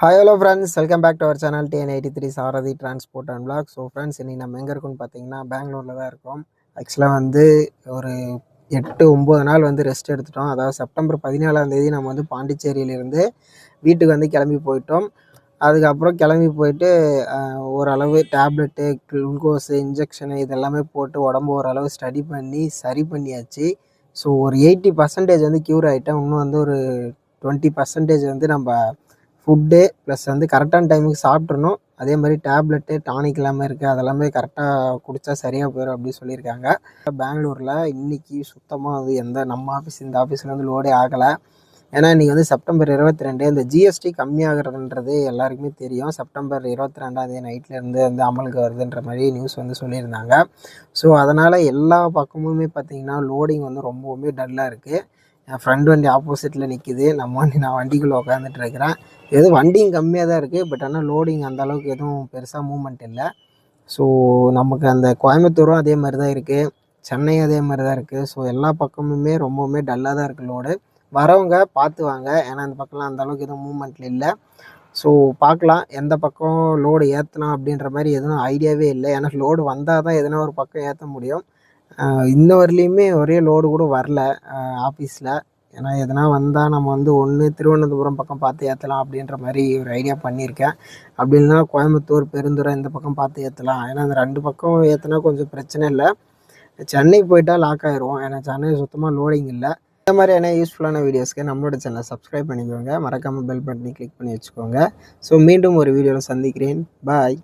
Hi hello friends welcome back to our channel TN eighty three Sarathi transport and blog so friends இன்றைக்கி நம்ம எங்கே இருக்கோம்னு பார்த்தீங்கன்னா பெங்களூரில் தான் இருக்கோம். ஆக்சுவலாக வந்து ஒரு எட்டு ஒம்பது நாள் வந்து ரெஸ்ட் எடுத்துட்டோம். அதாவது செப்டம்பர் பதினேழாம் தேதி நம்ம வந்து பாண்டிச்சேரியிலேருந்து வீட்டுக்கு வந்து கிளம்பி போயிட்டோம். அதுக்கப்புறம் கிளம்பி போயிட்டு ஓரளவு டேப்லெட்டு குளுக்கோஸு இன்ஜெக்ஷனு இதெல்லாமே போட்டு உடம்பு ஓரளவு ஸ்டடி பண்ணி சரி பண்ணியாச்சு. ஸோ ஒரு எயிட்டி பர்சன்டேஜ் வந்து க்யூர் ஆகிட்டேன் இன்னும் வந்து ஒரு டுவெண்ட்டி பர்சன்டேஜ் வந்து நம்ம ஃபுட்டு ப்ளஸ் வந்து கரெக்டான டைமுக்கு சாப்பிட்றணும் அதே மாதிரி டேப்லெட்டு டானிக் எல்லாமே இருக்குது அதெல்லாமே கரெக்டாக குடித்தா சரியாக போயிடும் அப்படின்னு சொல்லியிருக்காங்க. பெங்களூரில் இன்றைக்கி சுத்தமாக வந்து எந்த நம்ம ஆஃபீஸ் இந்த ஆஃபீஸில் வந்து லோடே ஆகலை. ஏன்னா இன்றைக்கி வந்து செப்டம்பர் இருபத்தி ரெண்டு இந்த ஜிஎஸ்டி கம்மியாகிறதுன்றது எல்லாருக்குமே தெரியும். செப்டம்பர் இருபத்தி ரெண்டாந்தேதி நைட்லேருந்து வந்து அமலுக்கு வருதுன்ற மாதிரி நியூஸ் வந்து சொல்லியிருந்தாங்க. ஸோ அதனால் எல்லா பக்கமுமே பார்த்திங்கன்னா லோடிங் வந்து ரொம்பவுமே டல்லாக இருக்குது என் ஃப்ரெண்டு வண்டி ஆப்போசிட்டில் நிற்கிது நம்ம வண்டி நான் வண்டிக்குள்ளே உட்காந்துட்டு இருக்கிறேன். எதுவும் வண்டியும் கம்மியாக தான் இருக்குது பட் ஆனால் லோடிங் அந்த அளவுக்கு எதுவும் பெருசாக மூமெண்ட் இல்லை. ஸோ நமக்கு அந்த கோயம்புத்தூரும் அதே மாதிரி தான் இருக்குது சென்னையும் அதே மாதிரி தான் இருக்குது ஸோ எல்லா பக்கமுமே ரொம்பவுமே டல்லாக தான் இருக்குது லோடு வரவங்க பார்த்து வாங்க. ஏன்னா அந்த பக்கம்லாம் அந்த அளவுக்கு எதுவும் மூமெண்ட் இல்லை. ஸோ பார்க்கலாம். எந்த பக்கம் லோடு ஏற்றலாம் அப்படின்ற மாதிரி எதுவும் ஐடியாவே இல்லை. ஏன்னா லோடு வந்தால் தான் எதனா ஒரு பக்கம் ஏற்ற முடியும். இன்ன வரலையுமே ஒரே லோடு கூட வரல ஆஃபீஸில் ஏன்னா எதனா வந்தால் நம்ம வந்து ஒன்று திருவனந்தபுரம் பக்கம் பார்த்து ஏற்றலாம் அப்படின்ற மாதிரி ஒரு ஐடியா பண்ணியிருக்கேன். அப்படி இல்லைனா கோயம்புத்தூர் பெருந்துறை இந்த பக்கம் பார்த்து ஏற்றலாம் ஏன்னா அந்த ரெண்டு பக்கம் ஏற்றினா கொஞ்சம் பிரச்சனை இல்லை. சென்னைக்கு போயிட்டால் லாக் ஆயிரும். ஏன்னா சென்னை சுத்தமாக லோடிங் இல்லை. இந்த மாதிரியான யூஸ்ஃபுல்லான வீடியோஸ்க்கு நம்மளோட சேனலை சப்ஸ்கிரைப் பண்ணிக்கோங்க. மறக்காமல் பெல் பட்டனை கிளிக் பண்ணி வச்சுக்கோங்க. ஸோ மீண்டும் ஒரு வீடியோவில் சந்திக்கிறேன். பாய்